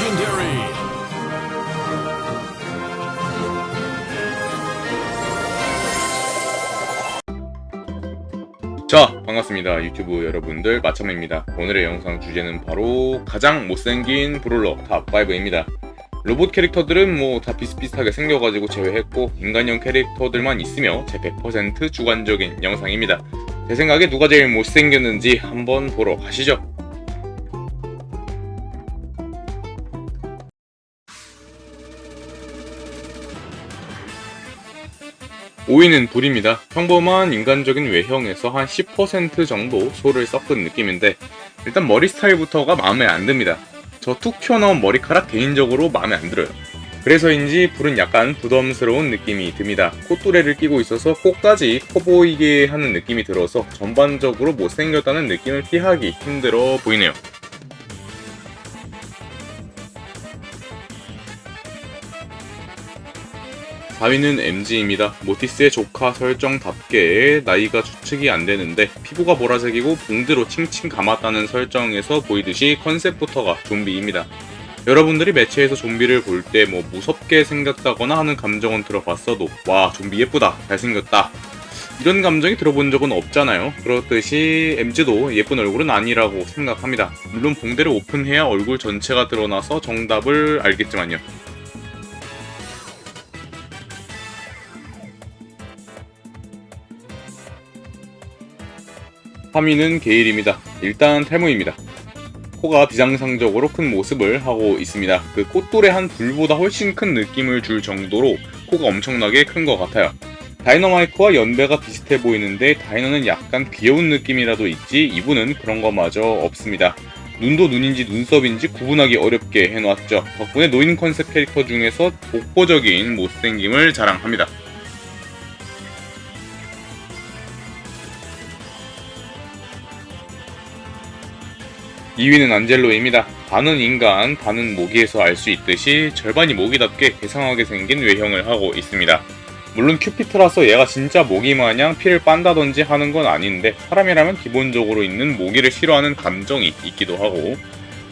Legendary. 자 반갑습니다. 유튜브 여러분들 마참입니다. 오늘의 영상 주제는 바로 가장 못생긴 브롤러 탑5입니다. 로봇 캐릭터들은 뭐 다 비슷비슷하게 생겨가지고 제외했고 인간형 캐릭터들만 있으며 제 100% 주관적인 영상입니다. 제 생각에 누가 제일 못생겼는지 한번 보러 가시죠 5위는 불입니다. 평범한 인간적인 외형에서 한 10% 정도 소를 섞은 느낌인데 일단 머리 스타일부터가 마음에 안 듭니다. 저 툭 튀어나온 머리카락 개인적으로 마음에 안 들어요. 그래서인지 불은 약간 부담스러운 느낌이 듭니다. 콧뚜레를 끼고 있어서 코까지 커 보이게 하는 느낌이 들어서 전반적으로 못생겼다는 느낌을 피하기 힘들어 보이네요. 4위는 MG입니다. 모티스의 조카 설정답게 나이가 추측이 안 되는데 피부가 보라색이고 봉드로 칭칭 감았다는 설정에서 보이듯이 컨셉부터가 좀비입니다. 여러분들이 매체에서 좀비를 볼 때 뭐 무섭게 생겼다거나 하는 감정은 들어봤어도 와 좀비 예쁘다 잘생겼다 이런 감정이 들어본 적은 없잖아요. 그렇듯이 MG도 예쁜 얼굴은 아니라고 생각합니다. 물론 봉대를 오픈해야 얼굴 전체가 드러나서 정답을 알겠지만요. 3위는 게일입니다. 일단 탈모입니다. 코가 비정상적으로 큰 모습을 하고 있습니다. 그 꽃돌의 한 불보다 훨씬 큰 느낌을 줄 정도로 코가 엄청나게 큰 것 같아요. 다이너마이크와 연배가 비슷해 보이는데 다이너는 약간 귀여운 느낌이라도 있지 이분은 그런 거마저 없습니다. 눈도 눈인지 눈썹인지 구분하기 어렵게 해놨죠. 덕분에 노인 컨셉 캐릭터 중에서 독보적인 못생김을 자랑합니다. 2위는 안젤로입니다. 반은 인간, 반은 모기에서 알 수 있듯이 절반이 모기답게 괴상하게 생긴 외형을 하고 있습니다. 물론 큐피트라서 얘가 진짜 모기 마냥 피를 빤다든지 하는 건 아닌데 사람이라면 기본적으로 있는 모기를 싫어하는 감정이 있기도 하고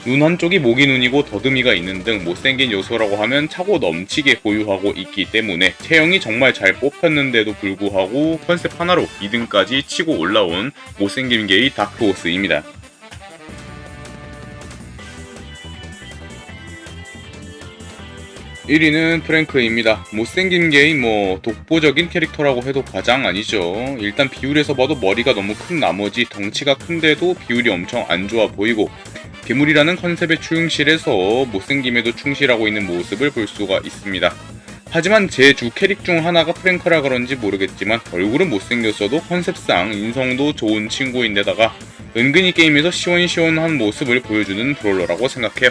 눈 한쪽이 모기 눈이고 더듬이가 있는 등 못생긴 요소라고 하면 차고 넘치게 보유하고 있기 때문에 체형이 정말 잘 뽑혔는데도 불구하고 컨셉 하나로 2등까지 치고 올라온 게이 다크호스입니다. 1위는 프랭크입니다. 못생긴 게임 뭐 독보적인 캐릭터라고 해도 과장 아니죠. 일단 비율에서 봐도 머리가 너무 큰 나머지 덩치가 큰데도 비율이 엄청 안 좋아 보이고 괴물이라는 컨셉에 충실해서 못생김에도 충실하고 있는 모습을 볼 수가 있습니다. 하지만 제 주 캐릭 중 하나가 프랭크라 그런지 모르겠지만 얼굴은 못생겼어도 컨셉상 인성도 좋은 친구인데다가 은근히 게임에서 시원시원한 모습을 보여주는 브롤러라고 생각해요.